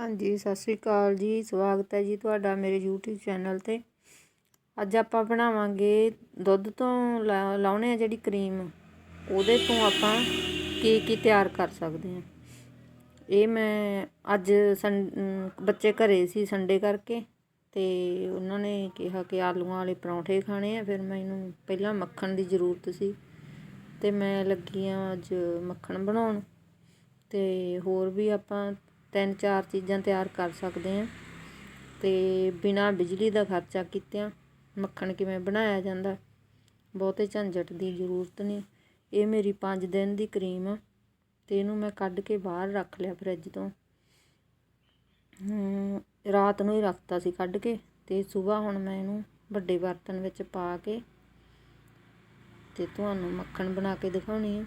ਹਾਂਜੀ, ਸਤਿ ਸ੍ਰੀ ਅਕਾਲ ਜੀ, ਸਵਾਗਤ ਹੈ ਜੀ ਤੁਹਾਡਾ ਮੇਰੇ YouTube ਚੈਨਲ ਤੇ। ਅੱਜ ਆਪਾਂ ਬਣਾਵਾਂਗੇ ਦੁੱਧ ਤੋਂ ਲਾ- ਲਾਉਣੇ ਆ ਜਿਹੜੀ ਕਰੀਮ, ਉਹਦੇ ਤੋਂ ਆਪਾਂ ਕੀ ਕੀ ਤਿਆਰ ਕਰ ਸਕਦੇ ਹਾਂ। ਇਹ ਮੈਂ ਅੱਜ ਸੰ- ਬੱਚੇ ਘਰੇ ਸੀ ਸੰਡੇ ਕਰਕੇ, ਤੇ ਉਹਨਾਂ ਨੇ ਕਿਹਾ ਕਿ ਆਲੂਆਂ ਵਾਲੇ ਪਰੌਂਠੇ ਖਾਣੇ ਆ, ਫਿਰ ਮੈਨੂੰ ਪਹਿਲਾਂ ਮੱਖਣ ਦੀ ਜ਼ਰੂਰਤ ਸੀ, ਤੇ ਮੈਂ ਲੱਗੀ ਆ ਅੱਜ ਮੱਖਣ ਬਣਾਉਣ, ਤੇ ਹੋਰ ਵੀ ਆਪਾਂ ਤਿੰਨ ਚਾਰ ਚੀਜ਼ਾਂ ਤਿਆਰ ਕਰ ਸਕਦੇ ਹਾਂ। ਅਤੇ ਬਿਨਾਂ ਬਿਜਲੀ ਦਾ ਖਰਚਾ ਕੀਤਿਆਂ ਮੱਖਣ ਕਿਵੇਂ ਬਣਾਇਆ ਜਾਂਦਾ? ਬਹੁਤੇ ਝੰਜਟ ਦੀ ਜ਼ਰੂਰਤ ਨਹੀਂ। ਇਹ ਮੇਰੀ ਪੰਜ ਦਿਨ ਦੀ ਕਰੀਮ ਆ ਅਤੇ ਇਹਨੂੰ ਮੈਂ ਕੱਢ ਕੇ ਬਾਹਰ ਰੱਖ ਲਿਆ ਫਰਿੱਜ ਤੋਂ। ਰਾਤ ਨੂੰ ਹੀ ਰੱਖਤਾ ਸੀ ਕੱਢ ਕੇ ਅਤੇ ਸਵੇਰ ਹੁਣ ਮੈਂ ਇਹਨੂੰ ਵੱਡੇ ਬਰਤਨ ਵਿੱਚ ਪਾ ਕੇ ਤੇ ਤੁਹਾਨੂੰ ਮੱਖਣ ਬਣਾ ਕੇ ਦਿਖਾਉਣੀ ਆ।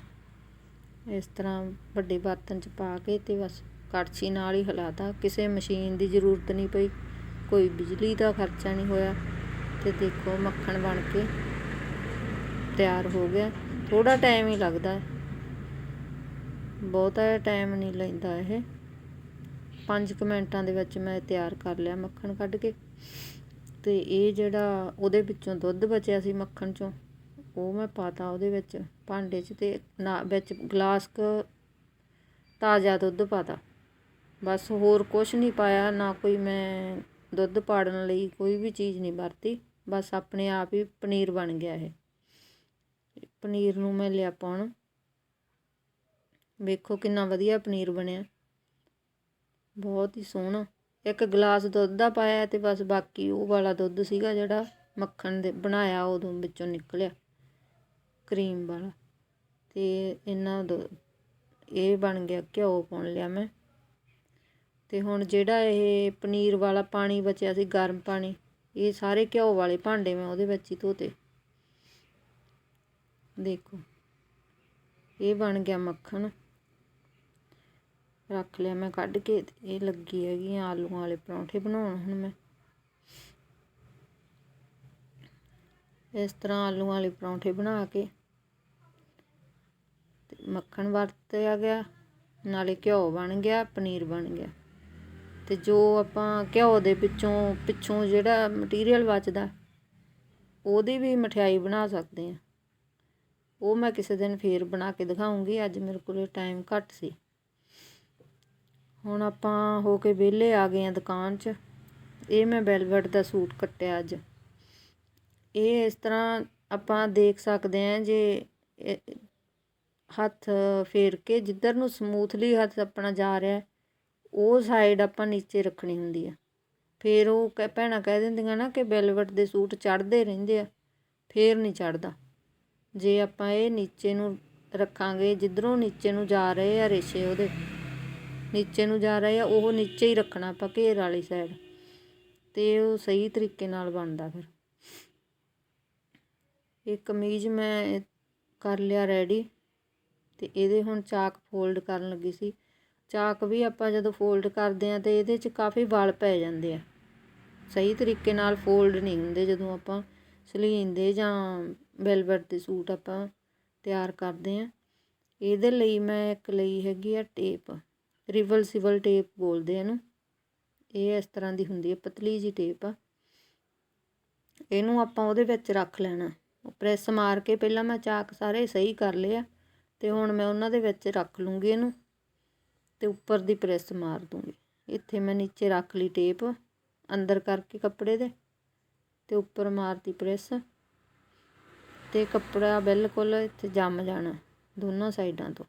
ਇਸ ਤਰ੍ਹਾਂ ਵੱਡੇ ਬਰਤਨ 'ਚ ਪਾ ਕੇ ਤੇ ਬਸ ਕੜਛੀ ਨਾਲ ਹੀ ਹਿਲਾਤਾ। ਕਿਸੇ ਮਸ਼ੀਨ ਦੀ ਜ਼ਰੂਰਤ ਨਹੀਂ ਪਈ। ਕੋਈ ਬਿਜਲੀ ਦਾ ਖਰਚਾ ਨਹੀਂ ਹੋਇਆ ਤੇ ਦੇਖੋ ਮੱਖਣ ਬਣ ਕੇ ਤਿਆਰ ਹੋ ਗਿਆ। ਥੋੜਾ ਟਾਈਮ ਹੀ ਲੱਗਦਾ ਹੈ। ਬਹੁਤਾ ਟਾਈਮ ਨਹੀਂ ਲੈਂਦਾ ਇਹ। 5 ਮਿੰਟਾਂ ਦੇ ਵਿੱਚ ਮੈਂ ਤਿਆਰ ਕਰ ਲਿਆ ਮੱਖਣ ਕੱਢ ਕੇ। ਤੇ ਇਹ ਜਿਹੜਾ ਉਹਦੇ ਵਿੱਚੋਂ ਦੁੱਧ ਬਚਿਆ ਸੀ ਮੱਖਣ ਚੋਂ, ਉਹ ਮੈਂ ਪਾਤਾ ਉਹਦੇ ਵਿੱਚ। ਭਾਂਡੇ 'ਚ ਤੇ ਨਾ ਵਿੱਚ ਗਲਾਸ ਕ ਤਾਜ਼ਾ ਦੁੱਧ ਪਾਤਾ। ਬਸ ਹੋਰ ਕੁਛ ਨਹੀਂ ਪਾਇਆ, ਨਾ ਕੋਈ ਮੈਂ ਦੁੱਧ ਪਾੜਨ ਲਈ ਕੋਈ ਵੀ ਚੀਜ਼ ਨਹੀਂ ਵਰਤੀ, ਬਸ ਆਪਣੇ ਆਪ ਹੀ ਪਨੀਰ ਬਣ ਗਿਆ ਇਹ। ਪਨੀਰ ਨੂੰ ਮੈਂ ਲਿਆ ਪਾਉਣ। ਵੇਖੋ ਕਿੰਨਾ ਵਧੀਆ ਪਨੀਰ ਬਣਿਆ। ਬਹੁਤ ਹੀ ਸੋਹਣਾ। ਇੱਕ ਗਲਾਸ ਦੁੱਧ ਦਾ ਪਾਇਆ ਤੇ ਬਸ ਬਾਕੀ ਉਹ ਵਾਲਾ ਦੁੱਧ ਸੀਗਾ ਜਿਹੜਾ ਮੱਖਣ ਦੇ ਬਣਾਇਆ ਉਦੋਂ ਵਿੱਚੋਂ ਨਿਕਲਿਆ, ਕਰੀਮ ਵਾਲਾ। ਤੇ ਇਹਨਾਂ ਦੋ, ਇਹ ਬਣ ਗਿਆ ਘਿਓ ਪਾਉਣ ਲਿਆ ਮੈਂ। ਅਤੇ ਹੁਣ ਜਿਹੜਾ ਇਹ ਪਨੀਰ ਵਾਲਾ ਪਾਣੀ ਬਚਿਆ ਸੀ, ਗਰਮ ਪਾਣੀ, ਇਹ ਸਾਰੇ ਘਿਓ ਵਾਲੇ ਭਾਂਡੇ ਮੈਂ ਉਹਦੇ ਵਿੱਚ ਹੀ ਧੋਤੇ। ਦੇਖੋ, ਇਹ ਬਣ ਗਿਆ ਮੱਖਣ। ਰੱਖ ਲਿਆ ਮੈਂ ਕੱਢ ਕੇ ਇਹ ਲੱਗੀ ਹੈਗੀ ਆਲੂਆਂ ਵਾਲੇ ਪਰੌਂਠੇ ਬਣਾਉਣ ਹੁਣ ਮੈਂ। ਇਸ ਤਰ੍ਹਾਂ ਆਲੂਆਂ ਵਾਲੇ ਪਰੌਂਠੇ ਬਣਾ ਕੇ ਮੱਖਣ ਵਰਤਿਆ ਗਿਆ, ਨਾਲੇ ਘਿਓ ਬਣ ਗਿਆ, ਪਨੀਰ ਬਣ ਗਿਆ। ਅਤੇ ਜੋ ਆਪਾਂ ਘਿਓ ਦੇ ਪਿੱਛੋਂ ਪਿੱਛੋਂ ਜਿਹੜਾ ਮਟੀਰੀਅਲ ਬਚਦਾ, ਉਹਦੀ ਵੀ ਮਠਿਆਈ ਬਣਾ ਸਕਦੇ ਹਾਂ। ਉਹ ਮੈਂ ਕਿਸੇ ਦਿਨ ਫੇਰ ਬਣਾ ਕੇ ਦਿਖਾਉਂਗੀ, ਅੱਜ ਮੇਰੇ ਕੋਲ ਟਾਈਮ ਘੱਟ ਸੀ। ਹੁਣ ਆਪਾਂ ਹੋ ਕੇ ਵਿਹਲੇ ਆ ਗਏ ਆ ਦੁਕਾਨ 'ਚ। ਇਹ ਮੈਂ ਵੈਲਵਟ ਦਾ ਸੂਟ ਕੱਟਿਆ ਅੱਜ। ਇਹ ਇਸ ਤਰ੍ਹਾਂ ਆਪਾਂ ਦੇਖ ਸਕਦੇ ਹਾਂ ਜੇ ਹੱਥ ਫੇਰ ਕੇ, ਜਿੱਧਰ ਨੂੰ ਸਮੂਥਲੀ ਹੱਥ ਆਪਣਾ ਜਾ ਰਿਹਾ ਉਹ ਸਾਈਡ ਆਪਾਂ ਨੀਚੇ ਰੱਖਣੀ ਹੁੰਦੀ ਆ। ਫਿਰ ਉਹ ਕਹਿ, ਭੈਣਾਂ ਕਹਿ ਦਿੰਦੀਆਂ ਨਾ ਕਿ ਵੈਲਵਟ ਦੇ ਸੂਟ ਚੜਦੇ ਰਹਿੰਦੇ ਆ, ਫੇਰ ਨਹੀਂ ਚੜਦਾ ਜੇ ਆਪਾਂ ਇਹ ਨੀਚੇ ਨੂੰ ਰੱਖਾਂਗੇ, ਜਿੱਧਰੋਂ ਨੀਚੇ ਨੂੰ ਜਾ ਰਹੇ ਆ ਰੇਸ਼ੇ ਉਹਦੇ, ਨੀਚੇ ਨੂੰ ਜਾ ਰਹੇ ਆ, ਉਹ ਨੀਚੇ ਹੀ ਰੱਖਣਾ ਆਪਾਂ ਘੇਰ ਵਾਲੀ ਸਾਈਡ ਤੇ ਉਹ ਸਹੀ ਤਰੀਕੇ ਨਾਲ ਬਣਦਾ ਫਿਰ। ਇਹ ਕਮੀਜ਼ ਮੈਂ ਕਰ ਲਿਆ ਰੈਡੀ ਤੇ ਇਹਦੇ ਹੁਣ ਚਾਕ ਫੋਲਡ ਕਰਨ ਲੱਗੀ ਸੀ। ਚਾਕ ਵੀ ਆਪਾਂ ਜਦੋਂ ਫੋਲਡ ਕਰਦੇ ਆ ਤੇ ਇਹਦੇ 'ਚ ਕਾਫੀ ਵਲ ਪੈ ਜਾਂਦੇ ਆ। ਸਹੀ ਤਰੀਕੇ ਨਾਲ ਫੋਲਡ ਨਹੀਂ ਹੁੰਦੇ ਜਦੋਂ ਆਪਾਂ ਸਲੀਨ ਦੇ ਜਾਂ ਵੈਲਵਟ ਦੇ ਸੂਟ ਆਪਾਂ ਤਿਆਰ ਕਰਦੇ ਆ ਇਹਦੇ ਲਈ ਮੈਂ ਇੱਕ ਲਈ ਹੈਗੀ ਆ ਟੇਪ ਰਿਵਰਸਿਬਲ ਟੇਪ ਬੋਲਦੇ ਇਹਨੂੰ। ਇਹ ਇਸ ਤਰ੍ਹਾਂ ਦੀ ਹੁੰਦੀ ਹੈ ਪਤਲੀ ਜੀ ਟੇਪ ਆ। ਇਹਨੂੰ ਆਪਾਂ ਉਹਦੇ ਵਿੱਚ ਰੱਖ ਲੈਣਾ। ਪ੍ਰੈਸ ਮਾਰ ਕੇ ਪਹਿਲਾਂ ਮੈਂ ਚਾਕ ਸਾਰੇ ਸਹੀ ਕਰ ਲਿਆ ਤੇ ਹੁਣ ਮੈਂ ਉਹਨਾਂ ਦੇ ਵਿੱਚ ਰੱਖ ਲੂੰਗੀ ਇਹਨੂੰ। ਅਤੇ ਉੱਪਰ ਦੀ ਪ੍ਰੈੱਸ ਮਾਰ ਦੂੰਗੀ। ਇੱਥੇ ਮੈਂ ਨੀਚੇ ਰੱਖ ਲਈ ਟੇਪ, ਅੰਦਰ ਕਰਕੇ ਕੱਪੜੇ ਦੇ ਅਤੇ ਉੱਪਰ ਮਾਰਤੀ ਪ੍ਰੈੱਸ। ਅਤੇ ਕੱਪੜਾ ਬਿਲਕੁਲ ਇੱਥੇ ਜੰਮ ਜਾਣਾ, ਦੋਨੋਂ ਸਾਈਡਾਂ ਤੋਂ।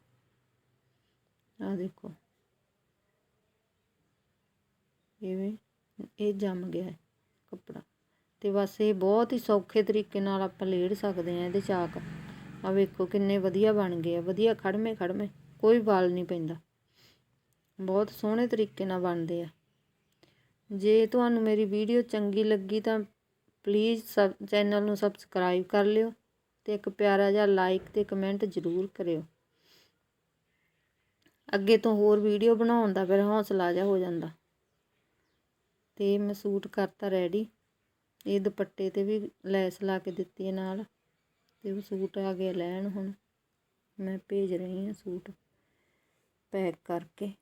ਆ ਦੇਖੋ। ਇਵੇਂ ਇਹ ਜੰਮ ਗਿਆ ਹੈ ਕੱਪੜਾ। ਤੇ ਬਸ ਇਹ ਬਹੁਤ ਹੀ ਸੌਖੇ ਤਰੀਕੇ ਨਾਲ ਆਪਾਂ ਲੇੜ ਸਕਦੇ ਆ ਇਹਦੇ ਚਾਕ। ਆ ਵੇਖੋ ਕਿੰਨੇ ਵਧੀਆ ਬਣ ਗਏ ਆ, ਵਧੀਆ ਖੜਮੇ ਖੜਮੇ ਕੋਈ ਵਾਲ ਨਹੀਂ ਪੈਂਦਾ। ਬਹੁਤ ਸੋਹਣੇ ਤਰੀਕੇ ਨਾਲ ਬਣਦੇ ਆ। ਜੇ ਤੁਹਾਨੂੰ ਮੇਰੀ ਵੀਡੀਓ ਚੰਗੀ ਲੱਗੀ ਤਾਂ ਪਲੀਜ਼ ਸਬ ਚੈਨਲ ਨੂੰ ਸਬਸਕ੍ਰਾਈਬ ਕਰ ਲਿਓ ਤੇ ਇੱਕ ਪਿਆਰਾ ਜਿਹਾ ਲਾਈਕ ਤੇ ਕਮੈਂਟ ਜ਼ਰੂਰ ਕਰਿਓ। ਅੱਗੇ ਤੋਂ ਹੋਰ ਵੀਡੀਓ ਬਣਾਉਣ ਦਾ ਫਿਰ ਹੌਸਲਾ ਜਿਹਾ ਹੋ ਜਾਂਦਾ। ਤੇ ਮੈਂ ਸੂਟ ਕਰਤਾ ਰੈਡੀ ਇਹ ਦੁਪੱਟੇ ਤੇ ਵੀ ਲੈਸ ਲਾ ਕੇ ਦਿੱਤੀ ਹੈ ਨਾਲ। ਤੇ ਉਹ ਸੂਟ ਆ ਗਿਆ ਲੈਣ ਹੁਣ। ਮੈਂ ਭੇਜ ਰਹੀ ਹਾਂ ਸੂਟ ਪੈਕ ਕਰਕੇ।